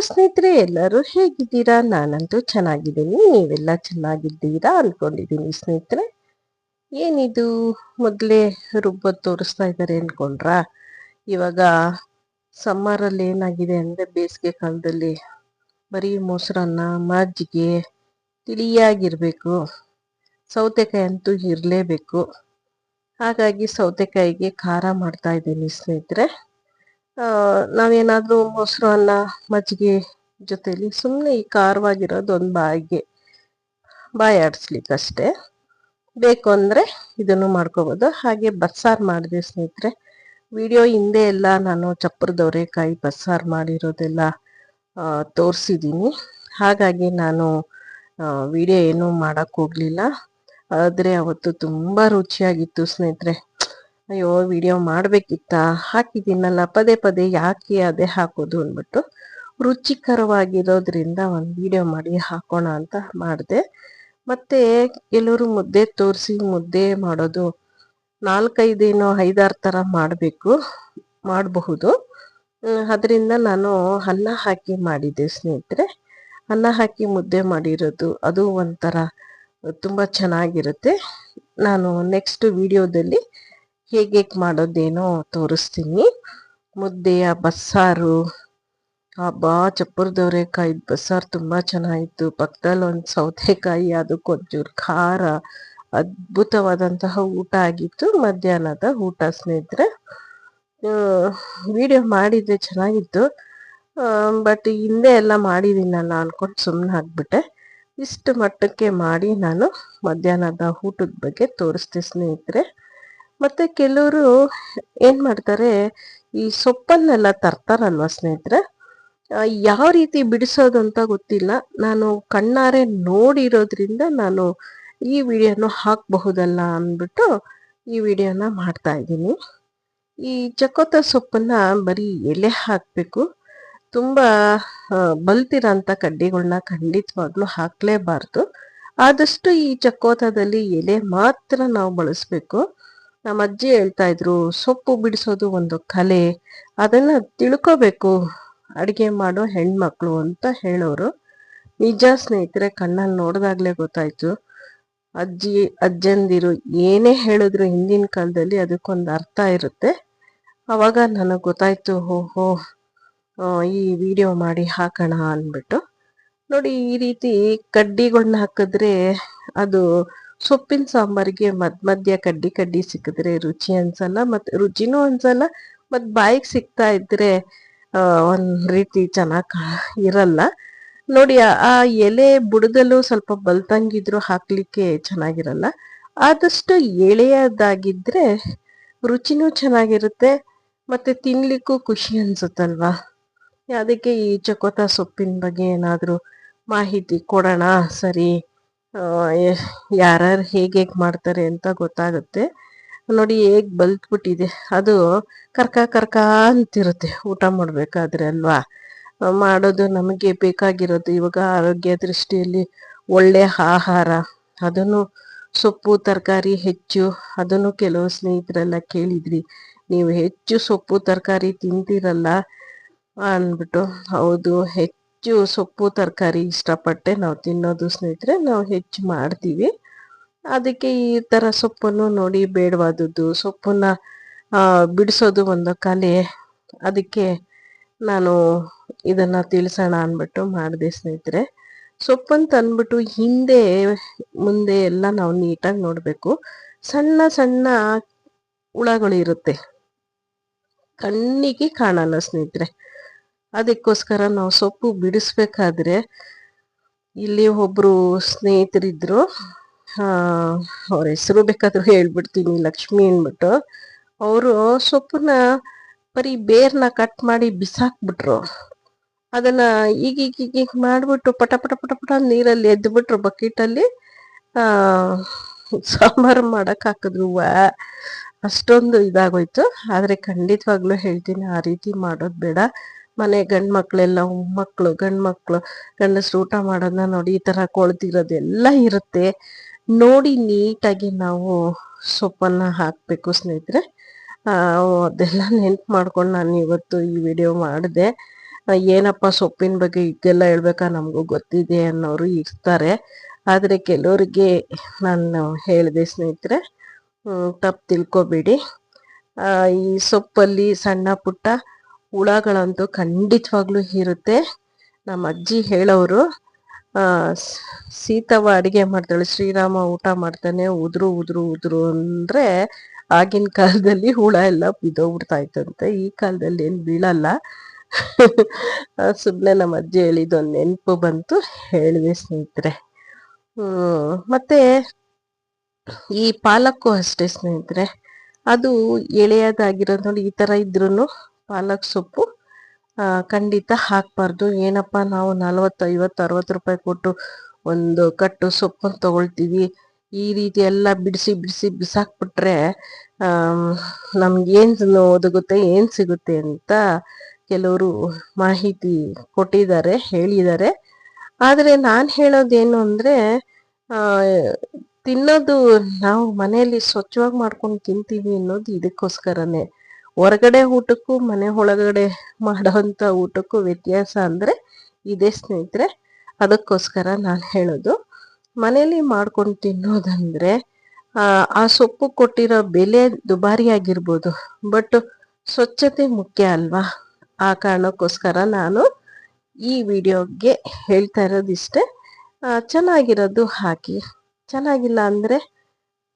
ಸ್ನೇಹಿತರೆ, ಎಲ್ಲರೂ ಹೇಗಿದ್ದೀರಾ? ನಾನಂತೂ ಚೆನ್ನಾಗಿದ್ದೀನಿ. ನೀವೆಲ್ಲ ಚೆನ್ನಾಗಿದ್ದೀರಾ? ಅನ್ಕೊಂಡಿದ್ದೀನಿ ಸ್ನೇಹಿತರೆ. ಏನಿದು? ಮೊದಲೇ ರುಬ್ಬತ್ ತೋರಿಸ್ತಾ ಇದ್ದಾರೆ ಅನ್ಕೊಂಡ್ರಾ? ಇವಾಗ ಸಮ್ಮರಲ್ಲಿ ಏನಾಗಿದೆ ಅಂದರೆ ಬೇಸಿಗೆ ಕಾಲದಲ್ಲಿ ಬರೀ ಮೊಸರನ್ನ ಮಜ್ಜಿಗೆ ತಿಳಿಯಾಗಿರಬೇಕು. ಸೌತೆಕಾಯಿ ಅಂತೂ ಇರಲೇಬೇಕು. ಹಾಗಾಗಿ ಸೌತೆಕಾಯಿಗೆ ಖಾರ ಮಾಡ್ತಾ ಇದ್ದೀನಿ ಸ್ನೇಹಿತರೆ. ನಾವೇನಾದ್ರೂ ಮೊಸರು ಅನ್ನ ಮಜ್ಜಿಗೆ ಜೊತೆಲಿ ಸುಮ್ಮನೆ ಈ ಖಾರವಾಗಿರೋದು ಒಂದು ಬಾಯಿಗೆ ಬಾಯಿ ಆಡಿಸ್ಲಿಕ್ಕಷ್ಟೇ. ಬೇಕು ಅಂದರೆ ಇದನ್ನು ಮಾಡ್ಕೋಬೋದು. ಹಾಗೆ ಬಸ್ಸಾರು ಮಾಡಿದೆ ಸ್ನೇಹಿತರೆ, ವಿಡಿಯೋ ಹಿಂದೆ ಎಲ್ಲ ನಾನು ಚಪ್ಪರದವರೆಕಾಯಿ ಬಸ್ಸಾರು ಮಾಡಿರೋದೆಲ್ಲ ತೋರಿಸಿದ್ದೀನಿ ಹಾಗಾಗಿ ನಾನು ವಿಡಿಯೋ ಏನೂ ಮಾಡೋಕ್ಕೋಗಲಿಲ್ಲ ಆದರೆ ಅವತ್ತು ತುಂಬ ರುಚಿಯಾಗಿತ್ತು ಸ್ನೇಹಿತರೆ. ಅಯ್ಯೋ ವಿಡಿಯೋ ಮಾಡ್ಬೇಕಿತ್ತ? ಹಾಕಿದ್ದೀನಲ್ಲ, ಪದೇ ಪದೇ ಯಾಕೆ ಅದೇ ಹಾಕೋದು ಅಂದ್ಬಿಟ್ಟು ರುಚಿಕರವಾಗಿರೋದ್ರಿಂದ ಒಂದು ವಿಡಿಯೋ ಮಾಡಿ ಹಾಕೋಣ ಅಂತ ಮಾಡಿದೆ. ಮತ್ತೆ ಕೆಲವರು ಮುದ್ದೆ ತೋರಿಸಿ ಮುದ್ದೆ ಮಾಡೋದು ನಾಲ್ಕೈದೇನೋ ಐದಾರು ಥರ ಮಾಡಬೇಕು, ಮಾಡಬಹುದು. ಅದರಿಂದ ನಾನು ಅನ್ನ ಹಾಕಿ ಮಾಡಿದ್ದೆ ಸ್ನೇಹಿತರೆ. ಅನ್ನ ಹಾಕಿ ಮುದ್ದೆ ಮಾಡಿರೋದು, ಅದು ಒಂಥರ ತುಂಬ ಚೆನ್ನಾಗಿರುತ್ತೆ. ನಾನು ನೆಕ್ಸ್ಟ್ ವಿಡಿಯೋದಲ್ಲಿ ಹೇಗೆ ಮಾಡೋದೇನೋ ತೋರಿಸ್ತೀನಿ. ಮುದ್ದೆಯ ಬಸ್ಸಾರು ಅಬ್ಬಾ ಚಪ್ಪರದವರೆಕಾಯಿ ಬಸ್ಸಾರು ತುಂಬ ಚೆನ್ನಾಗಿತ್ತು. ಪಕ್ಕದಲ್ಲಿ ಒಂದು ಸೌತೆಕಾಯಿ ಅದಕ್ಕೊಂಚೂರು ಖಾರ, ಅದ್ಭುತವಾದಂತಹ ಊಟ ಆಗಿತ್ತು. ಮಧ್ಯಾಹ್ನದ ಊಟ ಸ್ನೇಹಿತರೆ. ವಿಡಿಯೋ ಮಾಡಿದ್ದೆ ಚೆನ್ನಾಗಿತ್ತು. ಬಟ್ ಹಿಂದೆ ಎಲ್ಲ ಮಾಡಿದ್ದೀನಲ್ಲ ಅಂದ್ಕೊಂಡು ಸುಮ್ಮನೆ ಹಾಕ್ಬಿಟ್ಟೆ ಇಷ್ಟು ಮಟ್ಟಕ್ಕೆ ಮಾಡಿ ನಾನು ಮಧ್ಯಾಹ್ನದ ಊಟದ ಬಗ್ಗೆ ತೋರಿಸ್ತೀನಿ ಸ್ನೇಹಿತರೆ. ಮತ್ತೆ ಕೆಲವರು ಏನ್ ಮಾಡ್ತಾರೆ, ಈ ಸೊಪ್ಪನ್ನೆಲ್ಲ ತರ್ತಾರಲ್ವ ಸ್ನೇಹಿತರೆ? ಯಾವ ರೀತಿ ಬಿಡಿಸೋದು ಅಂತ ಗೊತ್ತಿಲ್ಲ. ನಾನು ಕಣ್ಣಾರೆ ನೋಡಿರೋದ್ರಿಂದ ನಾನು ಈ ವಿಡಿಯೋನ ಹಾಕಬಹುದಲ್ಲ ಅಂದ್ಬಿಟ್ಟು ಈ ವಿಡಿಯೋನ ಮಾಡ್ತಾ ಇದ್ದೀನಿ. ಈ ಚಕೋತ ಸೊಪ್ಪನ್ನ ಬರೀ ಎಲೆ ಹಾಕಬೇಕು. ತುಂಬ ಬಲ್ತಿರೋಂಥ ಕಡ್ಡಿಗಳನ್ನ ಖಂಡಿತವಾಗ್ಲೂ ಹಾಕಲೇಬಾರ್ದು. ಆದಷ್ಟು ಈ ಚಕೋತದಲ್ಲಿ ಎಲೆ ಮಾತ್ರ ನಾವು ಬಳಸಬೇಕು. ನಮ್ಮ ಅಜ್ಜಿ ಹೇಳ್ತಾ ಇದ್ರು, ಸೊಪ್ಪು ಬಿಡಿಸೋದು ಒಂದು ಕಲೆ, ಅದನ್ನ ತಿಳ್ಕೋಬೇಕು, ಅಡಿಗೆ ಮಾಡೋ ಹೆಣ್ಮಕ್ಳು ಅಂತ ಹೇಳೋರು. ನಿಜ ಸ್ನೇಹಿತರೆ, ಕಣ್ಣಲ್ಲಿ ನೋಡಿದಾಗ್ಲೇ ಗೊತ್ತಾಯ್ತು. ಅಜ್ಜಿ, ಅಜ್ಜಂದಿರು ಏನೇ ಹೇಳಿದ್ರು ಹಿಂದಿನ ಕಾಲದಲ್ಲಿ ಅದಕ್ಕೊಂದು ಅರ್ಥ ಇರುತ್ತೆ. ಅವಾಗ ನನಗೆ ಗೊತ್ತಾಯ್ತು, ಓಹೋ ಈ ವಿಡಿಯೋ ಮಾಡಿ ಹಾಕೋಣ ಅಂದ್ಬಿಟ್ಟು. ನೋಡಿ, ಈ ರೀತಿ ಕಡ್ಡಿಗಳನ್ನ ಹಾಕಿದ್ರೆ ಅದು ಸೊಪ್ಪಿನ ಸಾಂಬಾರಿಗೆ ಮದ್, ಮಧ್ಯ ಕಡ್ಡಿ ಕಡ್ಡಿ ಸಿಕ್ಕಿದ್ರೆ ರುಚಿ ಅನ್ಸಲ್ಲ ಮತ್ತೆ ರುಚಿನೂ ಅನ್ಸಲ್ಲ, ಮತ್ ಬಾಯಿಗೆ ಸಿಗ್ತಾ ಇದ್ರೆ ಒಂದ್ ರೀತಿ ಚೆನ್ನಾಗ್ ಇರಲ್ಲ. ನೋಡಿ, ಆ ಎಲೆ ಬುಡದಲ್ಲೂ ಸ್ವಲ್ಪ ಬಲ್ತಂಗಿದ್ರು ಹಾಕ್ಲಿಕ್ಕೆ ಚೆನ್ನಾಗಿರಲ್ಲ. ಆದಷ್ಟು ಎಳೆಯದಾಗಿದ್ರೆ ರುಚಿನೂ ಚೆನ್ನಾಗಿರುತ್ತೆ, ಮತ್ತೆ ತಿನ್ಲಿಕ್ಕೂ ಖುಷಿ ಅನ್ಸುತ್ತಲ್ವಾ? ಅದಕ್ಕೆ ಈ ಚಕೋತ ಸೊಪ್ಪಿನ ಬಗ್ಗೆ ಏನಾದರೂ ಮಾಹಿತಿ ಕೊಡೋಣ, ಸರಿ. ಯಾರ್ಯಾರು ಹೇಗೆ ಹೇಗೆ ಮಾಡ್ತಾರೆ ಅಂತ ಗೊತ್ತಾಗುತ್ತೆ. ನೋಡಿ ಹೇಗೆ ಬಲ್ತ್ಬಿಟ್ಟಿದೆ. ಅದು ಕರ್ಕ ಕರ್ಕ ಅಂತಿರುತ್ತೆ ಊಟ ಮಾಡಬೇಕಾದ್ರೆ ಅಲ್ವಾ? ಮಾಡೋದು ನಮಗೆ ಬೇಕಾಗಿರೋದು ಇವಾಗ ಆರೋಗ್ಯ ದೃಷ್ಟಿಯಲ್ಲಿ ಒಳ್ಳೆ ಆಹಾರ, ಅದನ್ನು ಸೊಪ್ಪು, ತರಕಾರಿ ಹೆಚ್ಚು, ಅದನ್ನು ಕೆಲವು ಸ್ನೇಹಿತರೆಲ್ಲ ಕೇಳಿದ್ರಿ. ನೀವು ಹೆಚ್ಚು ಸೊಪ್ಪು, ತರಕಾರಿ ತಿಂತೀರಲ್ಲ ಅಂದ್ಬಿಟ್ಟು, ಹೌದು, ಹೆಚ್ಚು ಹೆಚ್ಚು ಸೊಪ್ಪು, ತರಕಾರಿ ಇಷ್ಟಪಟ್ಟೆ ನಾವು ತಿನ್ನೋದು ಸ್ನೇಹಿತರೆ, ನಾವು ಹೆಚ್ಚು ಮಾಡ್ತೀವಿ. ಅದಕ್ಕೆ ಈ ಥರ ಸೊಪ್ಪನ್ನು ನೋಡಿ ಬೇಡವಾದದ್ದು. ಸೊಪ್ಪನ್ನ ಬಿಡಿಸೋದು ಒಂದು ಕಲೆ. ಅದಕ್ಕೆ ನಾನು ಇದನ್ನು ತಿಳಿಸೋಣ ಅಂದ್ಬಿಟ್ಟು ಮಾಡಿದೆ ಸ್ನೇಹಿತರೆ. ಸೊಪ್ಪನ್ನು ತಂದ್ಬಿಟ್ಟು ಹಿಂದೆ, ಮುಂದೆ ಎಲ್ಲ ನಾವು ನೀಟಾಗಿ ನೋಡಬೇಕು. ಸಣ್ಣ ಸಣ್ಣ ಹುಳಗಳಿರುತ್ತೆ. ಕಣ್ಣಿಗೆ ಕಾಣಲ್ಲ ಸ್ನೇಹಿತರೆ. ಅದಕ್ಕೋಸ್ಕರ ನಾವು ಸೊಪ್ಪು ಬಿಡಿಸ್ಬೇಕಾದ್ರೆ ಇಲ್ಲಿ ಒಬ್ರು ಸ್ನೇಹಿತರಿದ್ರು. ಅವ್ರ ಹೆಸರು ಬೇಕಾದ್ರೂ ಹೇಳ್ಬಿಡ್ತೀನಿ ಲಕ್ಷ್ಮಿ ಅಂದ್ಬಿಟ್ಟು. ಅವರು ಸೊಪ್ಪನ್ನ ಬರೀ ಬೇರ್ನ ಕಟ್ ಮಾಡಿ ಬಿಸಾಕ್ಬಿಟ್ರು. ಅದನ್ನ ಈಗ ಮಾಡ್ಬಿಟ್ಟು ಪಟ ಪಟ ಪಟ ಪಟ ನೀರಲ್ಲಿ ಎದ್ಬಿಟ್ರು ಬಕೆಟಲ್ಲಿ. ಸಾಂಬಾರು ಮಾಡಕ್ ಹಾಕಿದ್ರು. ವಾ, ಅಷ್ಟೊಂದು ಇದಾಗೋಯ್ತು. ಆದ್ರೆ ಖಂಡಿತವಾಗ್ಲೂ ಹೇಳ್ತೀನಿ ಆ ರೀತಿ ಮಾಡೋದು ಬೇಡ. ಮನೆ ಗಂಡ್ ಮಕ್ಳೆಲ್ಲ ಮಕ್ಕಳು ಗಂಡ್ ಮಕ್ಳು ಗಂಡಸ್ರು ಊಟ ಮಾಡೋದನ್ನ ನೋಡಿ ಈ ತರ ಕೊಳ್ತಿರೋದೆಲ್ಲ ಇರುತ್ತೆ. ನೋಡಿ ನೀಟಾಗಿ ನಾವು ಸೊಪ್ಪನ್ನ ಹಾಕಬೇಕು ಸ್ನೇಹಿತರೆ. ಅದೆಲ್ಲ ನೆನ್ಪು ಮಾಡ್ಕೊಂಡು ನಾನು ಇವತ್ತು ಈ ವಿಡಿಯೋ ಮಾಡಿದೆ. ಏನಪ್ಪ ಸೊಪ್ಪಿನ ಬಗ್ಗೆ ಈಗೆಲ್ಲ ಹೇಳ್ಬೇಕಾ ನಮಗೂ ಗೊತ್ತಿದೆ ಅನ್ನೋರು ಇರ್ತಾರೆ. ಆದರೆ ಕೆಲವರಿಗೆ ನಾನು ಹೇಳಿದೆ ಸ್ನೇಹಿತರೆ ತಪ್ಪು ತಿಳ್ಕೊಬೇಡಿ. ಈ ಸೊಪ್ಪಲ್ಲಿ ಸಣ್ಣ ಪುಟ್ಟ ಹುಳಗಳಂತೂ ಖಂಡಿತವಾಗ್ಲೂ ಇರುತ್ತೆ. ನಮ್ಮ ಅಜ್ಜಿ ಹೇಳೋರು ಆ, ಸ್- ಸೀತವ್ವ ಅಡಿಗೆ ಮಾಡ್ತಾಳೆ ಶ್ರೀರಾಮ ಊಟ ಮಾಡ್ತಾನೆ ಉದ್ರು ಉದ್ರು ಉದ್ರು ಅಂದ್ರೆ ಆಗಿನ ಕಾಲದಲ್ಲಿ ಹುಳ ಎಲ್ಲ ಬಿದ್ದೋಗ್ಬಿಡ್ತಾ ಇತ್ತಂತೆ ಈ ಕಾಲದಲ್ಲಿ ಏನ್ ಬೀಳಲ್ಲ. ಸುಮ್ಮನೆ ನಮ್ಮ ಅಜ್ಜಿ ಹೇಳಿದೊಂದು ನೆನಪು ಬಂತು. ಹೇಳಿದೆ ಸ್ನೇಹಿತರೆ. ಮತ್ತೆ ಈ ಪಾಲಕ್ಕು ಅಷ್ಟೇ ಸ್ನೇಹಿತರೆ. ಅದು ಎಳೆಯದಾಗಿರೋದು ನೋಡಿ ಈ ತರ ಇದ್ರೂ ಪಾಲಕ್ ಸೊಪ್ಪು ಖಂಡಿತ ಹಾಕಬಾರ್ದು. ಏನಪ್ಪ, ನಾವು ನಲ್ವತ್ತು ಐವತ್ತು ಅರವತ್ತು ರೂಪಾಯಿ ಕೊಟ್ಟು ಒಂದು ಕಟ್ಟು ಸೊಪ್ಪನ್ನು ತಗೊಳ್ತೀವಿ. ಈ ರೀತಿ ಎಲ್ಲ ಬಿಡಿಸಿ ಬಿಡಿಸಿ, ಬಿಸಾಕ್ಬಿಟ್ರೆ ನಮ್ಗೇನು ಒದಗುತ್ತೆ ಏನು ಸಿಗುತ್ತೆ ಅಂತ ಕೆಲವರು ಮಾಹಿತಿ ಕೊಟ್ಟಿದ್ದಾರೆ, ಹೇಳಿದ್ದಾರೆ. ಆದರೆ ನಾನು ಹೇಳೋದೇನು ಅಂದರೆ ತಿನ್ನೋದು ನಾವು ಮನೆಯಲ್ಲಿ ಸ್ವಚ್ಛವಾಗಿ ಮಾಡ್ಕೊಂಡು ತಿಂತೀವಿ ಅನ್ನೋದು ಇದಕ್ಕೋಸ್ಕರನೇ. ಹೊರಗಡೆ ಊಟಕ್ಕೂ ಮನೆ ಒಳಗಡೆ ಮಾಡೋವಂಥ ಊಟಕ್ಕೂ ವ್ಯತ್ಯಾಸ ಅಂದ್ರೆ ಇದೇ ಸ್ನೇಹಿತರೆ, ಅದಕ್ಕೋಸ್ಕರ ನಾನು ಹೇಳೋದು. ಮನೇಲಿ ಮಾಡ್ಕೊಂಡು ತಿನ್ನೋದಂದ್ರೆ, ಆ ಸೊಪ್ಪು ಕೊಟ್ಟಿರೋ ಬೆಲೆ ದುಬಾರಿ ಆಗಿರ್ಬೋದು ಬಟ್ ಸ್ವಚ್ಛತೆ ಮುಖ್ಯ ಅಲ್ವಾ? ಆ ಕಾರಣಕ್ಕೋಸ್ಕರ ನಾನು ಈ ವಿಡಿಯೋಗೆ ಹೇಳ್ತಾ ಇರೋದಿಷ್ಟೇ. ಚೆನ್ನಾಗಿರೋದು ಹಾಕಿ. ಚೆನ್ನಾಗಿಲ್ಲ ಅಂದ್ರೆ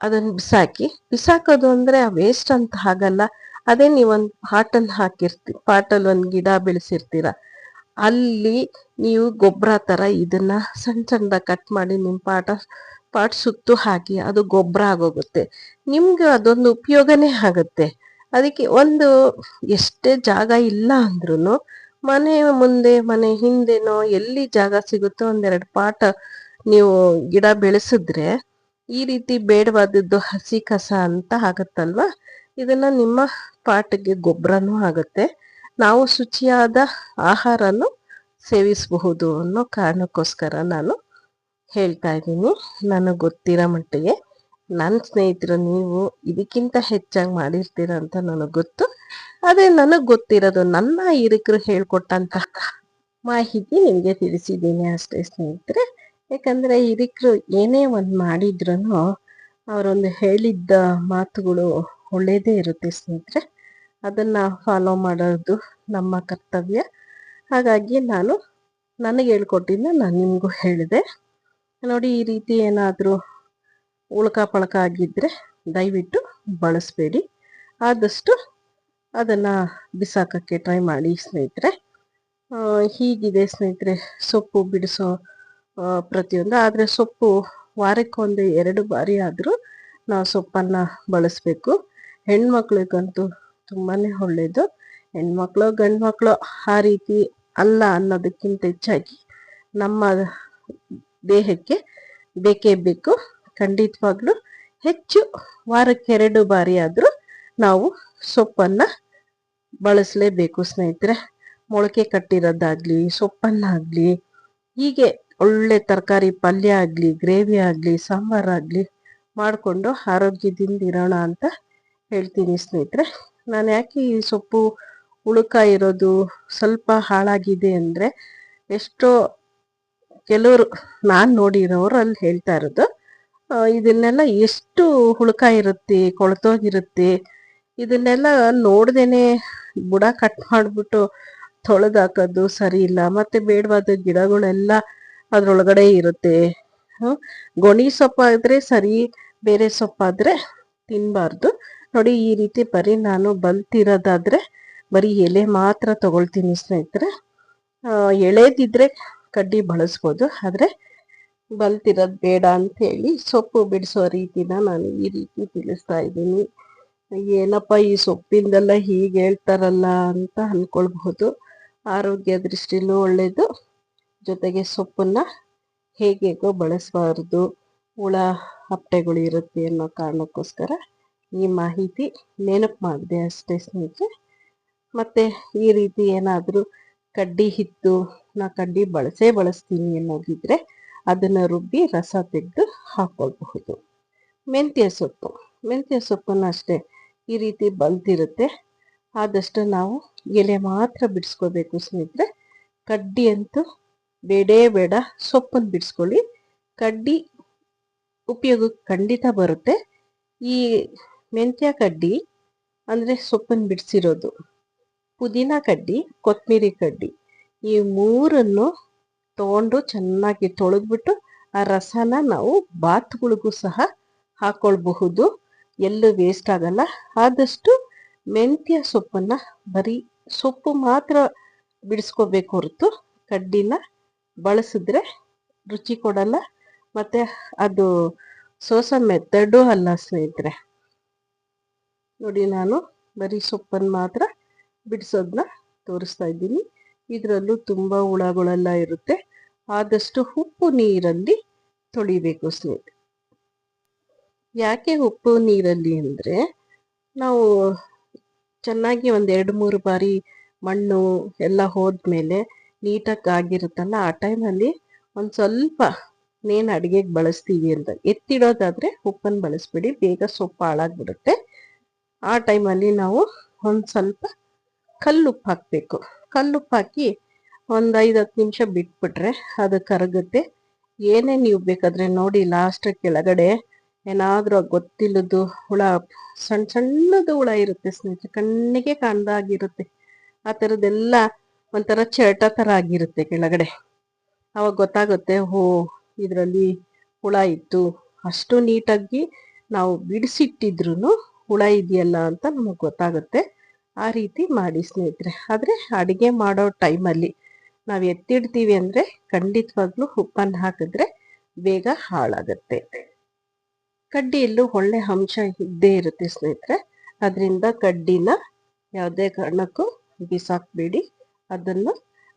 ಅದನ್ನ ಬಿಸಾಕಿ. ಬಿಸಾಕೋದು ಅಂದ್ರೆ ವೇಸ್ಟ್ ಅಂತ ಆಗಲ್ಲ ಅದೇ ನೀವೊಂದು ಪಾಟಲ್ಲಿ ಹಾಕಿರ್ತಿ ಪಾಟಲ್ಲಿ ಒಂದು ಗಿಡ ಬೆಳೆಸಿರ್ತೀರ. ಅಲ್ಲಿ ನೀವು ಗೊಬ್ಬರ ತರ ಇದನ್ನ ಸಣ್ಣ ಸಣ್ಣದಾಗಿ ಕಟ್ ಮಾಡಿ ನಿಮ್ಮ ಪಾಟ, ಪಾಟ್ ಸುತ್ತು ಹಾಕಿ ಅದು ಗೊಬ್ಬರ ಆಗೋಗುತ್ತೆ. ನಿಮ್ಗೆ ಅದೊಂದು ಉಪಯೋಗನೇ ಆಗುತ್ತೆ. ಅದಕ್ಕೆ ಒಂದು ಎಷ್ಟೇ ಜಾಗ ಇಲ್ಲ ಅಂದ್ರೂ ಮನೆ ಮುಂದೆ, ಮನೆ ಹಿಂದೆನೋ ಎಲ್ಲಿ ಜಾಗ ಸಿಗುತ್ತೋ ಒಂದೆರಡು ಪಾಟ ನೀವು ಗಿಡ ಬೆಳೆಸಿದ್ರೆ ಈ ರೀತಿ ಬೇಡವಾದದ್ದು ಹಸಿ ಕಸ ಅಂತ ಆಗತ್ತಲ್ವಾ? ಇದನ್ನ ನಿಮ್ಮ ಪಾಟಿಗೆ ಗೊಬ್ಬರನೂ ಆಗುತ್ತೆ. ನಾವು ಶುಚಿಯಾದ ಆಹಾರನು ಸೇವಿಸಬಹುದು ಅನ್ನೋ ಕಾರಣಕ್ಕೋಸ್ಕರ ನಾನು ಹೇಳ್ತಾ ಇದ್ದೀನಿ. ನನಗೆ ಗೊತ್ತಿರೋ ಮಟ್ಟಿಗೆ ನನ್ನ ಸ್ನೇಹಿತರು ನೀವು ಇದಕ್ಕಿಂತ ಹೆಚ್ಚಾಗಿ ಮಾಡಿರ್ತೀರ ಅಂತ ನನಗೆ ಗೊತ್ತು. ಅದೇ ನನಗೆ ಗೊತ್ತಿರೋದು ನನ್ನ ಹಿರಿಕರು ಹೇಳ್ಕೊಟ್ಟಂತ ಮಾಹಿತಿ ನಿಮಗೆ ತಿಳಿಸಿದ್ದೀನಿ ಅಷ್ಟೇ ಸ್ನೇಹಿತರೆ. ಯಾಕಂದರೆ ಹಿರಿಕರು ಏನೇ ಒಂದು ಮಾಡಿದ್ರು ಅವರೊಂದು ಹೇಳಿದ್ದ ಮಾತುಗಳು ಒಳ್ಳೇದೇ ಇರುತ್ತೆ ಸ್ನೇಹಿತರೆ. ಅದನ್ನ ಫಾಲೋ ಮಾಡೋದು ನಮ್ಮ ಕರ್ತವ್ಯ. ಹಾಗಾಗಿ ನಾನು ನನಗೆ ಹೇಳ್ಕೊಟ್ಟಿದ್ದ ನಾನು ನಿಮಗೂ ಹೇಳಿದೆ. ನೋಡಿ, ಈ ರೀತಿ ಏನಾದರೂ ಉಳ್ಕ ಪಳಕ ಆಗಿದ್ರೆ ದಯವಿಟ್ಟು ಬಳಸಬೇಡಿ. ಆದಷ್ಟು ಅದನ್ನ ಬಿಸಾಕಕ್ಕೆ ಟ್ರೈ ಮಾಡಿ ಸ್ನೇಹಿತರೆ. ಹೀಗಿದೆ ಸ್ನೇಹಿತರೆ, ಸೊಪ್ಪು ಬಿಡಿಸೋ ಪ್ರತಿಯೊಂದು. ಆದರೆ ಸೊಪ್ಪು ವಾರಕ್ಕೊಂದು ಎರಡು ಬಾರಿ ಆದರೂ ನಾವು ಸೊಪ್ಪನ್ನ ಬಳಸಬೇಕು. ಹೆಣ್ಮಕ್ಳಿಗಂತೂ ತುಂಬಾನೇ ಒಳ್ಳೇದು. ಹೆಣ್ಮಕ್ಳು ಗಂಡು ಮಕ್ಕಳು ಆ ರೀತಿ ಅಲ್ಲ ಅನ್ನೋದಕ್ಕಿಂತ ಹೆಚ್ಚಾಗಿ ನಮ್ಮ ದೇಹಕ್ಕೆ ಬೇಕೇ ಬೇಕು. ಖಂಡಿತವಾಗ್ಲೂ ಹೆಚ್ಚು ವಾರಕ್ಕೆ ಎರಡು ಬಾರಿ ಆದರೂ ನಾವು ಸೊಪ್ಪನ್ನ ಬಳಸಲೇಬೇಕು ಸ್ನೇಹಿತರೆ. ಮೊಳಕೆ ಕಟ್ಟಿರೋದಾಗ್ಲಿ, ಸೊಪ್ಪನ್ನಾಗ್ಲಿ, ಹೀಗೆ ಒಳ್ಳೆ ತರಕಾರಿ, ಪಲ್ಯ ಆಗಲಿ, ಗ್ರೇವಿ ಆಗಲಿ ಸಾಂಬಾರಾಗಲಿ ಮಾಡಿಕೊಂಡು ಆರೋಗ್ಯದಿಂದ ಇರೋಣ ಅಂತ ಹೇಳ್ತೀನಿ ಸ್ನೇಹಿತರೆ. ನಾನು ಯಾಕೆ ಈ ಸೊಪ್ಪು ಉಳುಕ ಇರೋದು ಸ್ವಲ್ಪ ಹಾಳಾಗಿದೆ ಅಂದ್ರೆ ಎಷ್ಟೋ ಕೆಲವರು ನಾನು ನೋಡಿರೋರು ಅಲ್ಲಿ ಹೇಳ್ತಾ ಇರೋದು ಇದನ್ನೆಲ್ಲ ಎಷ್ಟು ಹುಳುಕ ಇರುತ್ತೆ, ಕೊಳತೋಗಿರುತ್ತೆ, ಇದನ್ನೆಲ್ಲ ನೋಡ್ದೇನೆ ಬುಡ ಕಟ್ ಮಾಡಿಬಿಟ್ಟು ತೊಳೆದಾಕೋದು ಸರಿ ಇಲ್ಲ, ಮತ್ತೆ ಬೇಡವಾದ ಗಿಡಗಳೆಲ್ಲ ಅದ್ರೊಳಗಡೆ ಇರುತ್ತೆ ಗೊಣಿ ಸೊಪ್ಪಾದ್ರೆ ಸರಿ, ಬೇರೆ ಸೊಪ್ಪಾದರೆ ತಿನ್ಬಾರ್ದು. ನೋಡಿ, ಈ ರೀತಿ ಬರೀ ನಾನು ಬಲ್ತಿರೋದಾದ್ರೆ ಬರೀ ಎಲೆ ಮಾತ್ರ ತಗೊಳ್ತೀನಿ ಸ್ನೇಹಿತರೆ. ಎಳೆದಿದ್ರೆ ಕಡ್ಡಿ ಬಳಸ್ಬೋದು, ಆದರೆ ಬಲ್ತಿರೋದು ಬೇಡ ಅಂತ ಹೇಳಿ ಸೊಪ್ಪು ಬಿಡಿಸೋ ರೀತಿನ ನಾನು ಈ ರೀತಿ ತಿಳಿಸ್ತಾ ಇದ್ದೀನಿ. ಏನಪ್ಪ, ಈ ಸೊಪ್ಪಿಂದೆಲ್ಲ ಹೀಗೆ ಹೇಳ್ತಾರಲ್ಲ ಅಂತ ಅಂದ್ಕೊಳ್ಬಹುದು ಆರೋಗ್ಯ ದೃಷ್ಟಿಲೂ ಒಳ್ಳೇದು, ಜೊತೆಗೆ ಸೊಪ್ಪನ್ನ ಹೇಗೆಗೋ ಬಳಸಬಾರ್ದು. ಹುಳ, ಹಪ್ಪೆಗಳು ಇರುತ್ತೆ ಅನ್ನೋ ಕಾರಣಕ್ಕೋಸ್ಕರ ಈ ಮಾಹಿತಿ ನೆನಪು ಮಾಡಿದೆ ಅಷ್ಟೇ ಸ್ನೇಹಿತರೆ. ಮತ್ತು ಈ ರೀತಿ ಏನಾದರೂ ಕಡ್ಡಿ ಹಿತ್ತು ನಾ ಕಡ್ಡಿ ಬಳಸೇ ಬಳಸ್ತೀನಿ ಅನ್ನೋದಿದ್ರೆ ಅದನ್ನು ರುಬ್ಬಿ ರಸ ತೆಗೆದು ಹಾಕ್ಕೊಳ್ಬಹುದು ಮೆಂತ್ಯ ಸೊಪ್ಪು, ಮೆಂತ್ಯ ಸೊಪ್ಪನ್ನು ಅಷ್ಟೇ ಈ ರೀತಿ ಬಲ್ತಿರುತ್ತೆ ಆದಷ್ಟು ನಾವು ಎಲೆ ಮಾತ್ರ ಬಿಡಿಸ್ಕೋಬೇಕು ಸ್ನೇಹಿತರೆ. ಕಡ್ಡಿ ಅಂತೂ ಬೇಡೇ ಬೇಡ, ಸೊಪ್ಪನ್ನು ಬಿಡಿಸ್ಕೊಳ್ಳಿ. ಕಡ್ಡಿ ಉಪಯೋಗಕ್ಕೆ ಖಂಡಿತ ಬರುತ್ತೆ. ಈ ಮೆಂತ್ಯ ಕಡ್ಡಿ ಅಂದರೆ ಸೊಪ್ಪನ್ನು ಬಿಡಿಸಿರೋದು. ಪುದೀನ ಕಡ್ಡಿ ಕೊತ್ತಂಬರಿ ಕಡ್ಡಿ. ಈ ಮೂರನ್ನು ತಗೊಂಡು ಚೆನ್ನಾಗಿ ತೊಳೆದ್ಬಿಟ್ಟು ಆ ರಸನ ನಾವು ಬಾತ್ಗಳಿಗೂ ಸಹ ಹಾಕ್ಕೊಳ್ಬಹುದು ಎಲ್ಲೂ ವೇಸ್ಟ್ ಆಗಲ್ಲ. ಆದಷ್ಟು ಮೆಂತ್ಯ ಸೊಪ್ಪನ್ನು ಬರೀ ಸೊಪ್ಪು ಮಾತ್ರ ಬಿಡಿಸ್ಕೋಬೇಕು ಹೊರತು ಕಡ್ಡಿನ ಬಳಸಿದ್ರೆ ರುಚಿ ಕೊಡಲ್ಲ. ಮತ್ತು ಅದು ಸೋಸ ಮೆತ್ತಡು ಅಲ್ಲ ಸ್ನೇಹಿತರೆ. ನೋಡಿ ನಾನು ಬರೀ ಸೊಪ್ಪನ್ನು ಮಾತ್ರ ಬಿಡಿಸೋದನ್ನ ತೋರಿಸ್ತಾ ಇದ್ದೀನಿ. ಇದರಲ್ಲೂ ತುಂಬ ಹುಳಗಳೆಲ್ಲ ಇರುತ್ತೆ. ಆದಷ್ಟು ಉಪ್ಪು ನೀರಲ್ಲಿ ತೊಳಿಬೇಕು ಸ್ನೇಹಿತರೆ ಯಾಕೆ ಉಪ್ಪು ನೀರಲ್ಲಿ ಅಂದರೆ ನಾವು ಚೆನ್ನಾಗಿ ಒಂದು ಎರಡು ಮೂರು ಬಾರಿ ಮಣ್ಣು ಎಲ್ಲ ಹೋದ್ಮೇಲೆ ನೀಟಾಗಿ ಆಗಿರುತ್ತಲ್ಲ ಆ ಟೈಮಲ್ಲಿ ಒಂದು ಸ್ವಲ್ಪ ನೇನು ಅಡುಗೆಗೆ ಬಳಸ್ತೀವಿ ಅಂತ. ಎತ್ತಿಡೋದಾದರೆ ಉಪ್ಪನ್ನು ಬಳಸ್ಬಿಡಿ. ಬೇಗ ಸೊಪ್ಪು ಹಾಳಾಗ್ಬಿಡುತ್ತೆ. ಆ ಟೈಮಲ್ಲಿ ನಾವು ಒಂದು ಸ್ವಲ್ಪ ಕಲ್ಲುಪ್ಪು ಹಾಕಬೇಕು. ಕಲ್ಲುಪ್ಪು ಹಾಕಿ ಒಂದು ಐದು ಹತ್ತು ನಿಮಿಷ ಬಿಟ್ಬಿಟ್ರೆ ಅದು ಕರಗುತ್ತೆ. ಏನೇ ನೀವು ಬೇಕಾದ್ರೆ ನೋಡಿ ಲಾಸ್ಟ್ ಕೆಳಗಡೆ ಏನಾದರೂ ಗೊತ್ತಿಲ್ಲದ್ದು ಹುಳ ಸಣ್ಣ ಸಣ್ಣದು ಹುಳ ಇರುತ್ತೆ ಸ್ನೇಹಿತರೆ, ಕಣ್ಣಿಗೆ ಕಾಣ್ದಾಗಿರುತ್ತೆ ಆ ಥರದ್ದೆಲ್ಲ ಒಂಥರ ಚಟ ಥರ ಆಗಿರುತ್ತೆ ಕೆಳಗಡೆ. ಅವಾಗ ಗೊತ್ತಾಗುತ್ತೆ ಹೋ ಇದರಲ್ಲಿ ಹುಳ ಇತ್ತು. ಅಷ್ಟು ನೀಟಾಗಿ ನಾವು ಬಿಡಿಸಿಟ್ಟಿದ್ರು ಹುಳ ಇದೆಯಲ್ಲ ಅಂತ ನಮಗೆ ಗೊತ್ತಾಗುತ್ತೆ. ಆ ರೀತಿ ಮಾಡಿ ಸ್ನೇಹಿತರೆ. ಆದರೆ ಅಡುಗೆ ಮಾಡೋ ಟೈಮಲ್ಲಿ ನಾವು ಎತ್ತಿಡ್ತೀವಿ ಅಂದರೆ ಖಂಡಿತವಾಗ್ಲೂ ಉಪ್ಪನ್ನು ಹಾಕಿದ್ರೆ ಬೇಗ ಹಾಳಾಗುತ್ತೆ. ಕಡ್ಡಿಯಲ್ಲೂ ಒಳ್ಳೆ ಅಂಶ ಇದ್ದೇ ಇರುತ್ತೆ ಸ್ನೇಹಿತರೆ. ಅದರಿಂದ ಕಡ್ಡಿನ ಯಾವುದೇ ಕಾರಣಕ್ಕೂ ಬಿಸಾಕ್ಬೇಡಿ. ಅದನ್ನು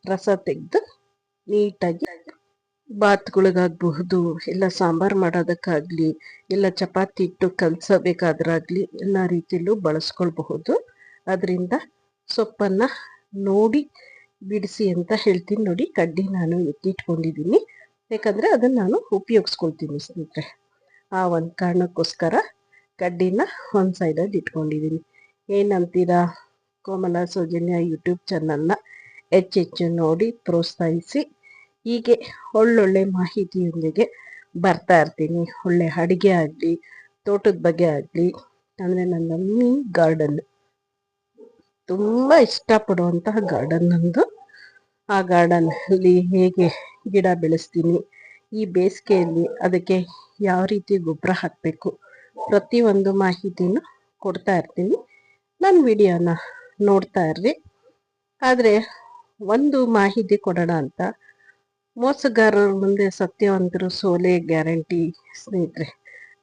ರಸ ತೆಗೆದು ನೀಟಾಗಿ ಬಾತ್ಗಳಿಗಾಗಬಹುದು ಇಲ್ಲ ಸಾಂಬಾರು ಮಾಡೋದಕ್ಕಾಗಲಿ, ಇಲ್ಲ ಚಪಾತಿ ಇಟ್ಟು ಕಲಸಬೇಕಾದ್ರಾಗಲಿ ಎಲ್ಲ ರೀತಿಯಲ್ಲೂ ಬಳಸ್ಕೊಳ್ಬಹುದು. ಅದರಿಂದ ಸೊಪ್ಪನ್ನು ನೋಡಿ ಬಿಡಿಸಿ ಅಂತ ಹೇಳ್ತೀನಿ ನೋಡಿ, ಕಡ್ಡಿ ನಾನು ಎತ್ತಿಟ್ಕೊಂಡಿದ್ದೀನಿ. ಯಾಕಂದರೆ ಅದನ್ನು ನಾನು ಉಪಯೋಗಿಸ್ಕೊಳ್ತೀನಿ ಸ್ನೇಹಿತರೆ. ಆ ಒಂದು ಕಾರಣಕ್ಕೋಸ್ಕರ ಕಡ್ಡಿನ ಒಂದು ಸೈಡಲ್ಲಿ ಇಟ್ಕೊಂಡಿದ್ದೀನಿ. ಏನಂತೀರಾ, ಕೋಮಲ ಸೌಜನ್ಯ ಯೂಟ್ಯೂಬ್ ಚಾನಲ್ನ ಹೆಚ್ಚೆಚ್ಚು ನೋಡಿ ಪ್ರೋತ್ಸಾಹಿಸಿ. ಹೀಗೆ ಒಳ್ಳೊಳ್ಳೆ ಮಾಹಿತಿಯೊಂದಿಗೆ ಬರ್ತಾ ಇರ್ತೀನಿ. ಒಳ್ಳೆ ಅಡುಗೆ ಆಗಲಿ, ತೋಟದ ಬಗ್ಗೆ ಆಗಲಿ, ಅಂದರೆ ನನ್ನ ಮೀ ಗಾರ್ಡನ್. ತುಂಬ ಇಷ್ಟಪಡುವಂತಹ ಗಾರ್ಡನ್ ನಂದು. ಆ ಗಾರ್ಡನಲ್ಲಿ ಹೇಗೆ ಗಿಡ ಬೆಳೆಸ್ತೀನಿ, ಈ ಬೇಸಿಗೆಯಲ್ಲಿ ಅದಕ್ಕೆ ಯಾವ ರೀತಿ ಗೊಬ್ಬರ ಹಾಕಬೇಕು, ಪ್ರತಿಯೊಂದು ಮಾಹಿತಿನೂ ಕೊಡ್ತಾ ಇರ್ತೀನಿ. ನನ್ನ ವಿಡಿಯೋನ ನೋಡ್ತಾ ಇರ್ರಿ. ಆದರೆ ಒಂದು ಮಾಹಿತಿ ಕೊಡೋಣ ಅಂತ ಮೋಸಗಾರರ ಮುಂದೆ ಸತ್ಯವಂತರು ಸೋಲೆ ಗ್ಯಾರಂಟಿ ಸ್ನೇಹಿತರೆ.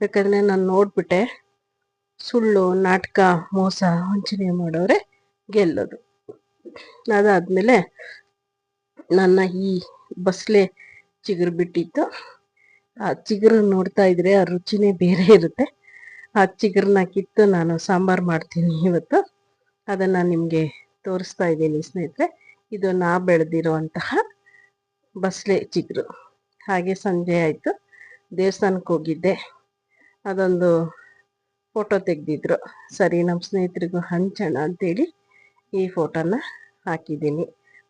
ಯಾಕಂದರೆ ನಾನು ನೋಡ್ಬಿಟ್ಟೆ, ಸುಳ್ಳು, ನಾಟಕ, ಮೋಸ, ವಂಚನೆ ಮಾಡೋರೆ ಗೆಲ್ಲೋದು. ಅದಾದಮೇಲೆ ನನ್ನ ಈ ಬಸ್ಲೆ ಚಿಗುರು ಬಿಟ್ಟಿತ್ತು. ಆ ಚಿಗುರು ನೋಡ್ತಾ ಇದ್ರೆ ಆ ರುಚಿನೇ ಬೇರೆ ಇರುತ್ತೆ. ಆ ಚಿಗುರನ್ನ ಕಿತ್ತು ನಾನು ಸಾಂಬಾರು ಮಾಡ್ತೀನಿ ಇವತ್ತು. ಅದನ್ನು ನಿಮಗೆ ತೋರಿಸ್ತಾ ಇದ್ದೀನಿ ಸ್ನೇಹಿತರೆ. ಇದು ನಾ ಬೆಳೆದಿರುವಂತಹ ಬಸ್ಲೆ ಹೆಚ್ಚಿದ್ರು ಹಾಗೆ ಸಂಜೆ ಆಯಿತು. ದೇವಸ್ಥಾನಕ್ಕೆ ಹೋಗಿದ್ದೆ. ಅದೊಂದು ಫೋಟೋ ತೆಗೆದಿದ್ರು. ಸರಿ ನಮ್ಮ ಸ್ನೇಹಿತರಿಗೂ ಹಂಚೋಣ ಅಂತೇಳಿ ಈ ಫೋಟೋನ ಹಾಕಿದ್ದೀನಿ.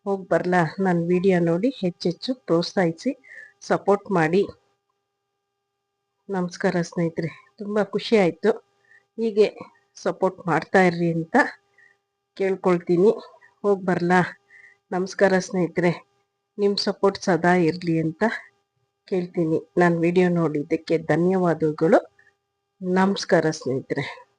ಹೋಗಿ ಬರಲ್ಲ ನನ್ನ ವಿಡಿಯೋ ನೋಡಿ ಹೆಚ್ಚೆಚ್ಚು ಪ್ರೋತ್ಸಾಹಿಸಿ ಸಪೋರ್ಟ್ ಮಾಡಿ. ನಮಸ್ಕಾರ ಸ್ನೇಹಿತರೆ. ತುಂಬ ಖುಷಿ ಆಯಿತು. ಹೀಗೆ ಸಪೋರ್ಟ್ ಮಾಡ್ತಾ ಇರ್ರಿ ಅಂತ ಕೇಳ್ಕೊಳ್ತೀನಿ. ಹೋಗಿ ಬರಲಾ? ನಮಸ್ಕಾರ ಸ್ನೇಹಿತರೆ. ನಿಮ್ಮ ಸಪೋರ್ಟ್ ಸದಾ ಇರಲಿ ಅಂತ ಕೇಳ್ತೀನಿ. ನಾನು ವಿಡಿಯೋ ನೋಡಿದ್ದಕ್ಕೆ ಧನ್ಯವಾದಗಳು. ನಮಸ್ಕಾರ ಸ್ನೇಹಿತರೆ.